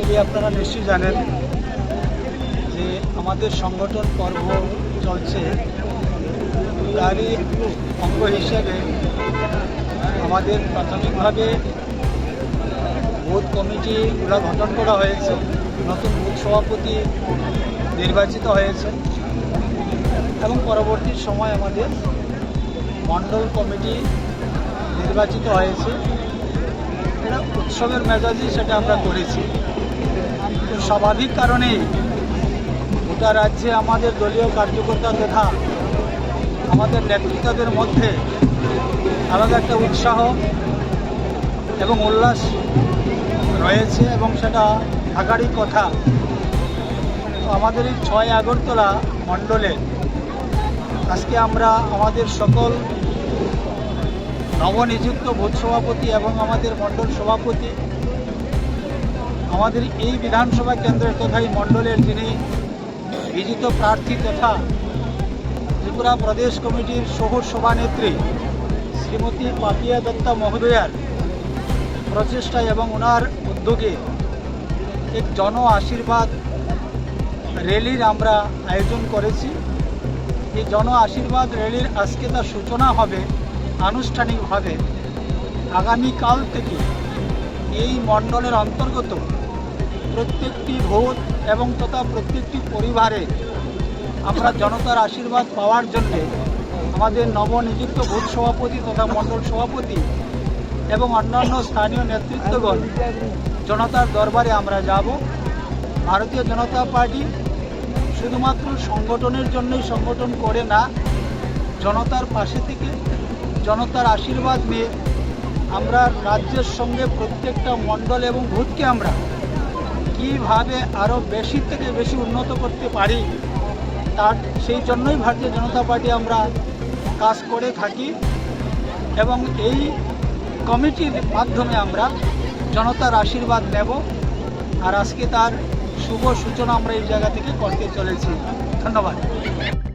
Actually আপনারা নিশ্চয়ই জানেন যে আমাদের সংগঠন পর্ব চলছে। তারই অঙ্গ হিসেবে আমাদের প্রাথমিকভাবে বুথ কমিটিগুলো গঠন করা হয়েছে। নতুন বুথ সভাপতি নির্বাচিত হয়েছে এবং পরবর্তী সময় আমাদের মণ্ডল কমিটি নির্বাচিত হয়েছে। এটা উৎসবের মেজাজই সেটা আমরা করেছি। স্বাভাবিক কারণেই গোটা রাজ্যে আমাদের দলীয় কার্যকর্তা তথা আমাদের নেতৃত্বদের মধ্যে আলাদা একটা উৎসাহ এবং উল্লাস রয়েছে এবং সেটা থাকারই কথা। আমাদের এই ছয় আগরতলা মণ্ডলে আজকে আমরা আমাদের সকল নবনিযুক্ত ভোট সভাপতি এবং আমাদের মণ্ডল সভাপতি আমাদের এই বিধানসভা কেন্দ্রের তথা এই মণ্ডলের যিনি বিজিত প্রার্থী তথা ত্রিপুরা প্রদেশ কমিটির শহর সভানেত্রী শ্রীমতী পাপিয়া দত্তা মহোদয়ার প্রচেষ্টা এবং ওনার উদ্যোগে এক জন আশীর্বাদ র্যালির আমরা আয়োজন করেছি। এই জন আশীর্বাদ র্যালির আজকে তার সূচনা হবে, আনুষ্ঠানিকভাবে আগামীকাল থেকে এই মণ্ডলের অন্তর্গত প্রত্যেকটি ভোট এবং তথা প্রত্যেকটি পরিবারে আমরা জনতার আশীর্বাদ পাওয়ার জন্য আমাদের নবনিযুক্ত ভোট সভাপতি তথা মণ্ডল সভাপতি এবং অন্যান্য স্থানীয় নেতৃত্বগণ জনতার দরবারে আমরা যাব। ভারতীয় জনতা পার্টি শুধুমাত্র সংগঠনের জন্যই সংগঠন করে না, জনতার পাশে থেকে জনতার আশীর্বাদ নিয়ে আমরা রাজ্যের সঙ্গে প্রত্যেকটা মণ্ডল এবং ভূতকে আমরা কীভাবে আরও বেশি থেকে বেশি উন্নত করতে পারি, তার সেই জন্যই ভারতীয় জনতা পার্টি আমরা কাজ করে থাকি। এবং এই কমিটির মাধ্যমে আমরা জনতার আশীর্বাদ নেব। আর আজকে তার শুভ সূচনা আমরা এই জায়গা থেকে করতে চলেছি। ধন্যবাদ।